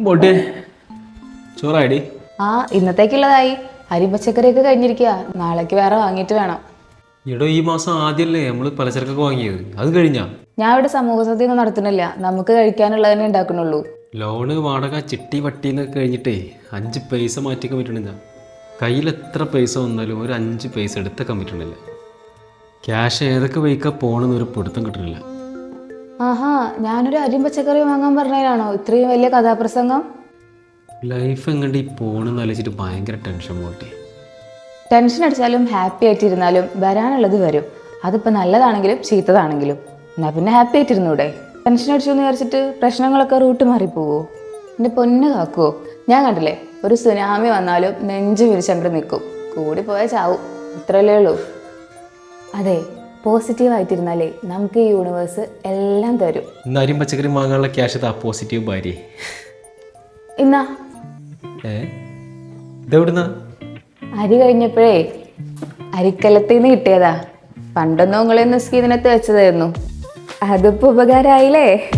ബോട്ടെ ആ ഇന്നത്തേക്കുള്ളതായി. അരി പച്ചക്കറിയൊക്കെ കഴിഞ്ഞിരിക്കുക നാളേക്ക് വേറെ വാങ്ങിയിട്ട് വേണം. എടോ ഈ മാസം ആദ്യമല്ലേ നമ്മൾ പലചരക്കൊക്കെ വാങ്ങിയത്. അത് കഴിഞ്ഞാ? ഞാൻ ഇവിടെ സമൂഹ സദ്യ ഒന്നും നടത്തുന്നില്ല. നമുക്ക് കഴിക്കാനുള്ളത് തന്നെ ഉണ്ടാക്കുന്നുള്ളൂ. ലോണ് വാടക ചിട്ടി വട്ടി എന്നൊക്കെ കഴിഞ്ഞിട്ടേ അഞ്ച് പൈസ മാറ്റിക്കാൻ പറ്റണില്ല കയ്യിൽ എത്ര പൈസ വന്നാലും ഒരു അഞ്ച് പൈസ എടുത്തേക്കാൻ പറ്റണില്ല ക്യാഷ് ഏതൊക്കെ വഴിക്കാ പോകണമെന്നൊരു പിടുത്തം കിട്ടണില്ല ആഹാ ഞാനൊരു അരിയും പച്ചക്കറിയും വാങ്ങാൻ പറഞ്ഞതിനാണോ ഇത്രയും വലിയ കഥാപ്രസംഗം? ലൈഫ് എങ്ങോട്ട് ഈ പോണെന്ന് ആലോചിച്ചിട്ട് ഭയങ്കര ടെൻഷൻ പോട്ടെ. ടെൻഷൻ അടിച്ചാലും ഹാപ്പി ആയിട്ടിരുന്നാലും വരാനുള്ളത് വരും. അതിപ്പോൾ നല്ലതാണെങ്കിലും ചീത്തതാണെങ്കിലും. എന്നാ പിന്നെ ഹാപ്പി ആയിട്ടിരുന്നൂടെ ടെൻഷൻ അടിച്ചു എന്ന് വിചാരിച്ചിട്ട് പ്രശ്നങ്ങളൊക്കെ റൂട്ട് മാറിപ്പോവോ എന്റെ പൊന്ന് കാക്കുവോ ഞാൻ കണ്ടില്ലേ ഒരു സുനാമി വന്നാലും നെഞ്ച് വിരിച്ചങ്ങോട്ട് നിൽക്കും കൂടി പോയാൽ ചാവും. ഇത്രയല്ലേ ഉള്ളൂ. അതെ പോസിറ്റീവായിട്ടിരുന്നാലേ നമുക്ക് ഈ യൂണിവേഴ്സ് എല്ലാം തരും. ഇന്ന് അരിയും പച്ചക്കറി വാങ്ങാനുള്ള ക്യാഷ് താ പോസിറ്റീവ് ഭാര്യ. ഇന്നാ? ഏ? ഇതെവിടുന്നാ? അരി കഴിഞ്ഞപ്പോഴേ അരിക്കലത്തിൽ നിന്ന് കിട്ടിയതാ. പണ്ടൊന്നും നിങ്ങളെ സ്കീതിനകത്ത് വെച്ചതായിരുന്നു. അതിപ്പോ ഉപകാരമായില്ലേ